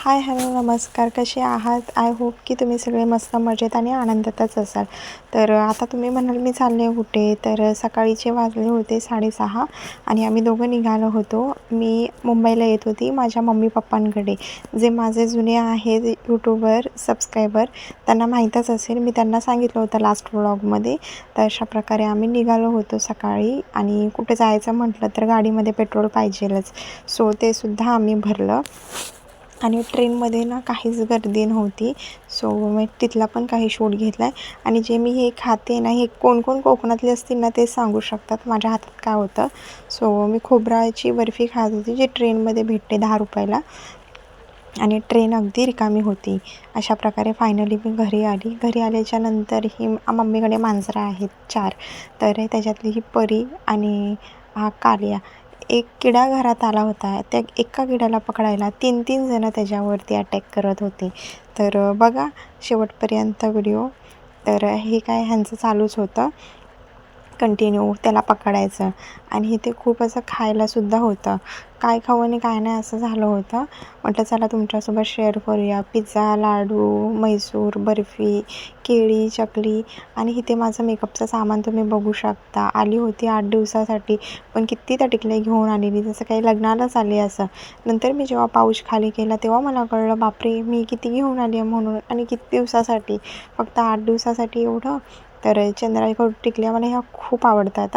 Hi hello नमस्कार. कसे आहात? आय होप की तुम्ही सगळे मस्त मजेत आणि आनंदातच असाल. तर आता तुम्ही म्हणाल मी चालले कुठे? तर सकाळीचे वाजले होते साडेसहा आणि आम्ही दोघं निघालो होतो. मी मुंबईला येत होती माझ्या मम्मी पप्पांकडे. जे माझे जुने आहेत यूट्यूबर सबस्क्रायबर त्यांना माहीतच असेल मी त्यांना सांगितलं होतं लास्ट व्लॉगमध्ये तर अशा प्रकारे आम्ही निघालो होतो सकाळी आणि कुठे जायचं म्हटलं तर गाडीमध्ये पेट्रोल पाहिजेलच. सो ते सुद्धा आम्ही भरलं. आणि ट्रेनमध्ये ना काहीच गर्दी नव्हती. सो मी तिथला पण काही शूट घेतला आहे आणि जे मी हे खाते ना हे कोण कोण कोकणातले असतील ना ते सांगू शकतात माझ्या हातात काय होतं. सो मी खोबराची बर्फी खात होती जी ट्रेनमध्ये भेटते दहा रुपयाला. आणि ट्रेन अगदी रिकामी होती. अशा प्रकारे फायनली मी घरी आली. घरी आल्याच्यानंतर ही मम्मीकडे मांजरं आहेत चार. तर त्याच्यातली ही परी आणि हा कालिया. एक किडा घरात आला होता. त्या एका किड्याला पकडायला तीन तीन जणं त्याच्यावरती अटॅक करत होते. तर बघा शेवटपर्यंत व्हिडिओ तर हे काय ह्यांचं चालूच होतं. कंटिन्यू त्याला पकडायचं. आणि ते खूप असं खायलासुद्धा होतं. काय खाऊ आणि काय नाही असं झालं होतं. म्हटलं चला तुमच्यासोबत शेअर करूया. पिझ्झा लाडू मैसूर बर्फी केळी चकली आणि इथे माझं मेकअपचं सामान तुम्ही बघू शकता. आली होती आठ दिवसासाठी पण किती त्या टिकले घेऊन आलेली. जसं काही लग्नालाच आली असं. नंतर मी जेव्हा पाऊच खाली केला तेव्हा मला कळलं बापरे मी किती घेऊन आली आहे म्हणून. आणि किती दिवसासाठी? फक्त आठ दिवसासाठी एवढं? तर चंद्राईकडून टिकल्या. मला ह्या खूप आवडतात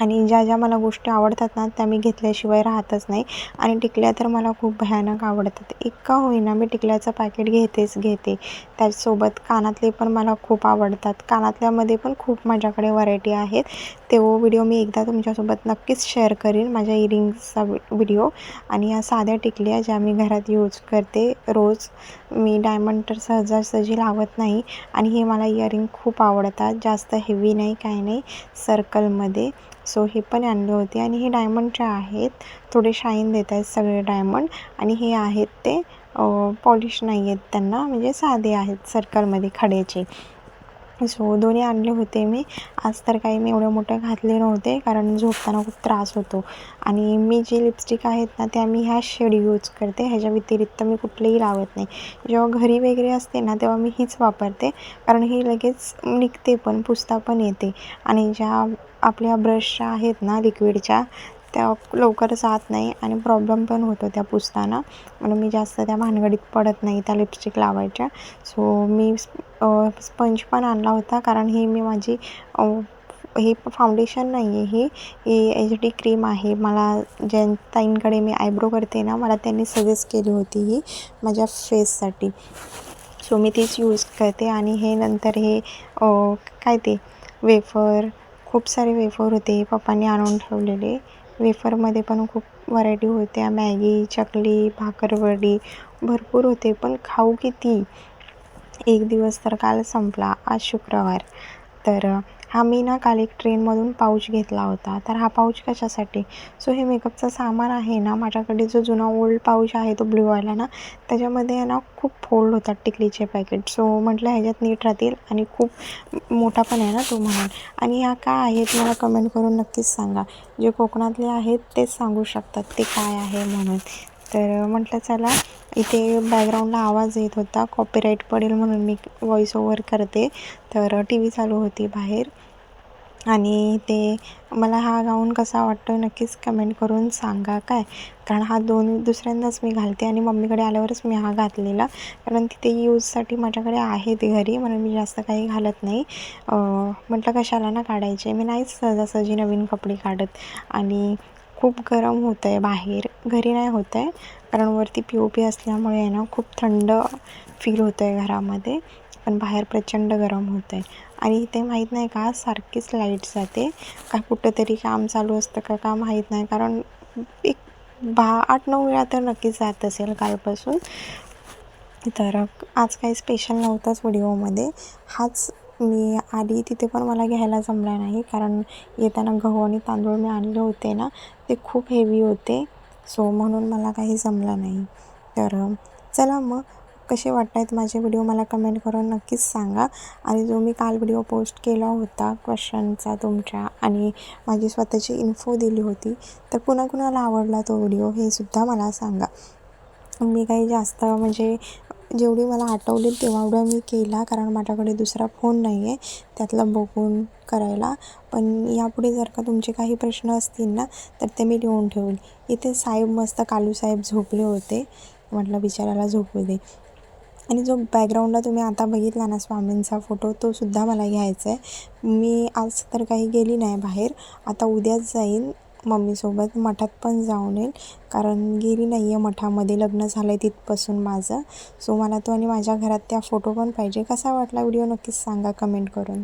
आणि ज्या ज्या मला गोष्टी आवडतात ना त्या मी घेतल्याशिवाय राहतच नाही. आणि टिकल्या तर मला खूप भयानक आवडतात. इतका होईना मी टिकल्याचं पॅकेट घेतेच घेते. त्याचसोबत कानातले पण मला खूप आवडतात. कानातल्यामध्ये पण खूप माझ्याकडे व्हरायटी आहेत. तो व्हिडिओ मी एकदा तुमच्यासोबत नक्कीच शेअर करीन माझ्या इयरिंग्सचा व्हिडिओ आणि या साध्या टिकल्या ज्या मी घरात यूज करते रोज मी डायमंड तर सहजासहजी लावत नाही. आणि हे मला इयरिंग खूप आवडतात. जास्त हेवी नाही काही नाही. सर्कलमध्ये सो हे पण आणले होते आणि हे डायमंडचे आहेत थोडे शाईन देत आहेत सगळे डायमंड आणि हे आहेत ते पॉलिश नाही आहेत त्यांना म्हणजे साधे आहेत सर्कलमध्ये खड्याचे. सो दोन्ही आणले होते मी. आज तर काही मी एवढे मोठे घातले नव्हते कारण झोपताना खूप त्रास होतो. आणि मी जी लिपस्टिक आहेत ना त्या मी ह्या शेड यूज करते. ह्याच्या व्यतिरिक्त मी कुठलेही लावत नाही. जेव्हा घरी वगैरे असते ना तेव्हा मी हीच वापरते. कारण ही लगेच निघते पण पुसता पण येते. आणि ज्या आपल्या ब्रशच्या आहेत ना लिक्विडच्या त्या लवकर जात नाही आणि प्रॉब्लेम पण होतो त्या पुसताना. म्हणून मी जास्त त्या भानगडीत पडत नाही त्या लिपस्टिक लावायच्या. सो मी स्पंज पण आणला होता कारण ही मी माझी हे फाउंडेशन नाही आहे ही. ही एच डी क्रीम आहे. मला ज्या ताईंकडे मी आयब्रो करते ना मला त्यांनी सजेस्ट केली होती ही माझ्या फेससाठी सो मी तीच यूज करते आणि हे नंतर हे काय ते वेफर खूप सारे वेफर होते पप्पांनी आणून ठेवलेले. वेफरमध्ये पण खूप व्हरायटी होत्या. मॅगी चकली भाकरवडी भरपूर होते. पण खाऊ किती? एक दिवस तर काल संपला. आज शुक्रवार. तर हा मी ना काल एक ट्रेनमधून पाऊच घेतला होता. तर हा पाऊच कशासाठी? सो हे मेकअपचं सामान आहे ना माझ्याकडे जो जुना ओल्ड पाऊच आहे तो ब्ल्यूवाला ना त्याच्यामध्ये ना खूप फोल्ड होतात टिकलीचे पॅकेट सो म्हटलं ह्याच्यात नीट राहतील आणि खूप मोठा पण आहे ना तो म्हणून. आणि ह्या काय आहेत मला कमेंट करून नक्कीच सांगा. जे कोकणातले आहेत तेच सांगू शकतात ते काय आहे म्हणून. तर म्हटलं चला इथे बॅकग्राऊंडला आवाज येत होता. कॉपीराईट पडेल म्हणून मी व्हॉईस ओव्हर करते. तर टी व्ही चालू होती बाहेर. आणि ते मला हा गाऊन कसा वाटतो नक्कीच कमेंट करून सांगा काय. कारण हा दोन दुसऱ्यांदाच मी घालते आणि मम्मीकडे आल्यावरच मी हा घातलेला. कारण तिथे यूजसाठी माझ्याकडे आहे ते घरी म्हणून मी जास्त काही घालत नाही. म्हटलं कशाला ना काढायचे. मी नाहीच सहजासहजी नवीन कपडे काढत. आणि खूप गरम होतं आहे बाहेर. घरी नाही होत आहे कारण वरती पी ओ पी असल्यामुळे आहे ना खूप थंड फील होतं आहे घरामध्ये. पण बाहेर प्रचंड गरम होतं आहे आणि ते माहीत नाही का सारखीच लाइट जाते. का कुठंतरी काम चालू असतं का का माहीत नाही. कारण एक बा आठ नऊ वेळा तर नक्कीच जात असेल कालपासून. तर आज काही स्पेशल नव्हतंच व्हिडिओमध्ये हाच मी आधी तिथे पण मला घ्यायला जमला नाही कारण येताना गहू आणि तांदूळ मी आणले होते ना ते खूप हेवी होते. सो म्हणून मला काही जमलं नाही. तर चला मग कसे वाटत आहेत माझे व्हिडिओ मला कमेंट करून नक्कीच सांगा. आणि जो मी काल व्हिडिओ पोस्ट केला होता क्वेश्चनचा तुमच्या आणि माझी स्वतःची इन्फो दिली होती तर पुन्हा कुणाला आवडला तो व्हिडिओ हे सुद्धा मला सांगा. मी काही जास्त म्हणजे जेवढी मला आठवली तेवढं मी केला कारण माझ्याकडे दुसरा फोन नाही आहे त्यातलं बघून करायला. पण यापुढे जर का तुमचे काही प्रश्न असतील ना तर ते मी लिहून ठेवेल इथे साहेब मस्त कालू साहेब झोपले होते. म्हटलं बिचाराला झोपू दे. आणि जो बॅकग्राऊंडला तुम्ही आता बघितला ना स्वामींचा फोटो तो सुद्धा मला घ्यायचा आहे मी आज तर काही गेली नाही बाहेर. आता उद्याच जाईन. मम्मीसोबत मठात पण जाऊन येईल. कारण गेली नाही आहे मठामध्ये. लग्न झालं आहे तिथपासून माझं. सो मला तो आणि माझ्या घरात त्या फोटो पण पाहिजे. कसा वाटला व्हिडिओ नक्कीच सांगा कमेंट करून.